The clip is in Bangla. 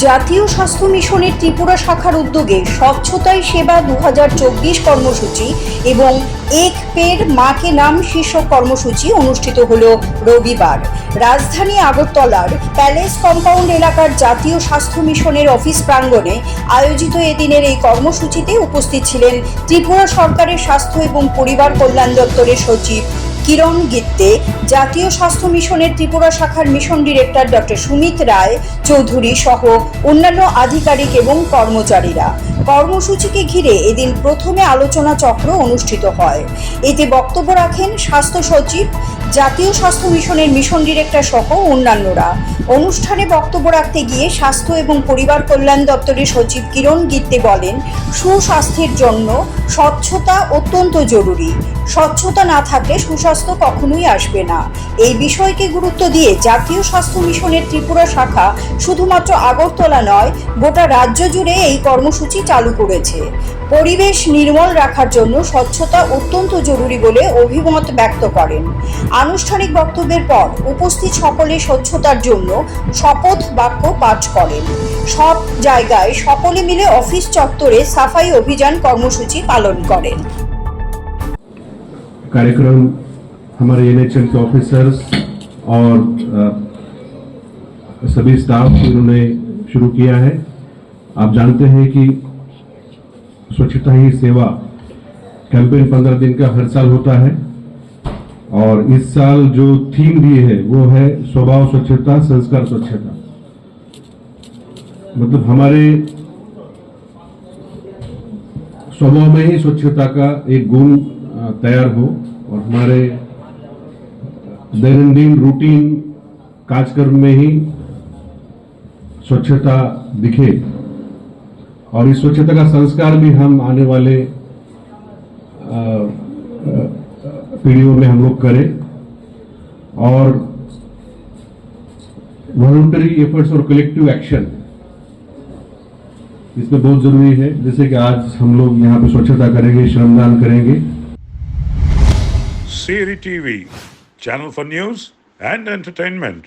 জাতীয় স্বাস্থ্য মিশনের ত্রিপুরা শাখার উদ্যোগে স্বচ্ছতাই সেবা দু হাজার চব্বিশ কর্মসূচি এবং এক পের মাকে নাম শীর্ষক কর্মসূচি অনুষ্ঠিত হল রবিবার। রাজধানী আগরতলার প্যালেস কম্পাউন্ড এলাকার জাতীয় স্বাস্থ্য মিশনের অফিস প্রাঙ্গণে আয়োজিত এদিনের এই কর্মসূচিতে উপস্থিত ছিলেন ত্রিপুরা সরকারের স্বাস্থ্য এবং পরিবার কল্যাণ দপ্তরের সচিব কিরণ গিত্তে, জাতীয় স্বাস্থ্য মিশনের ত্রিপুরা শাখার mission director doctor Sumit Roy, Chowdhury সহ অন্যান্য আধিকারিক এবং কর্মচারীরা। কর্মসূচিকে ঘিরে এদিন প্রথমে আলোচনা চক্র অনুষ্ঠিত হয়। এতে বক্তব্য রাখেন স্বাস্থ্য সচিব, জাতীয় স্বাস্থ্য মিশনের মিশন ডিরেক্টর সহ অন্যান্যরা। অনুষ্ঠানে বক্তব্য রাখতে গিয়ে স্বাস্থ্য এবং পরিবার কল্যাণ দপ্তরের সচিব কিরণ গিত্তে বলেন, সুস্বাস্থ্যের জন্য স্বচ্ছতা অত্যন্ত জরুরি। স্বচ্ছতা না থাকলে সুস্বাস্থ্য কখনোই আসবে না। এই বিষয়কে গুরুত্ব দিয়ে জাতীয় স্বাস্থ্য মিশনের ত্রিপুরা শাখা শুধুমাত্র আগরতলা নয়, গোটা রাজ্য জুড়ে এই কর্মসূচি চালু করেছে। পরিবেশ নির্মল রাখার জন্য স্বচ্ছতা অত্যন্ত জরুরি বলে অভিমত ব্যক্ত করেন আনুষ্ঠানিক বক্তব্যের পর উপস্থিত সকলে স্বচ্ছতার জন্য শপথ বাক্য পাঠ করেন সব জায়গায় সকলে মিলে অফিস চত্বরে সাফাই অভিযান কর্মসূচি পালন করেন कार्यक्रम हमारे एनएचएम के ऑफिसर्स और अ, सभी स्टाफ इन्होंने शुरू किया है आप जानते हैं कि स्वच्छता ही सेवा कैंपेन पंद्रह दिन का हर साल होता है। और इस साल जो थीम दी है, वो है स्वभाव स्वच्छता, संस्कार स्वच्छता। मतलब हमारे स्वभाव में ही स्वच्छता का एक गुण तैयार हो और हमारे दैनंदिन रूटीन कार्यक्रम में ही स्वच्छता दिखे। और इस स्वच्छता का संस्कार भी हम आने वाले पीढ़ियों में हम लोग करें। और वॉलंटरी एफर्ट्स और कलेक्टिव एक्शन इसमें बहुत ज़रूरी है। जैसे कि आज हम लोग यहाँ पे स्वच्छता करेंगे श्रमदान करेंगे। Siri TV, channel for news and entertainment.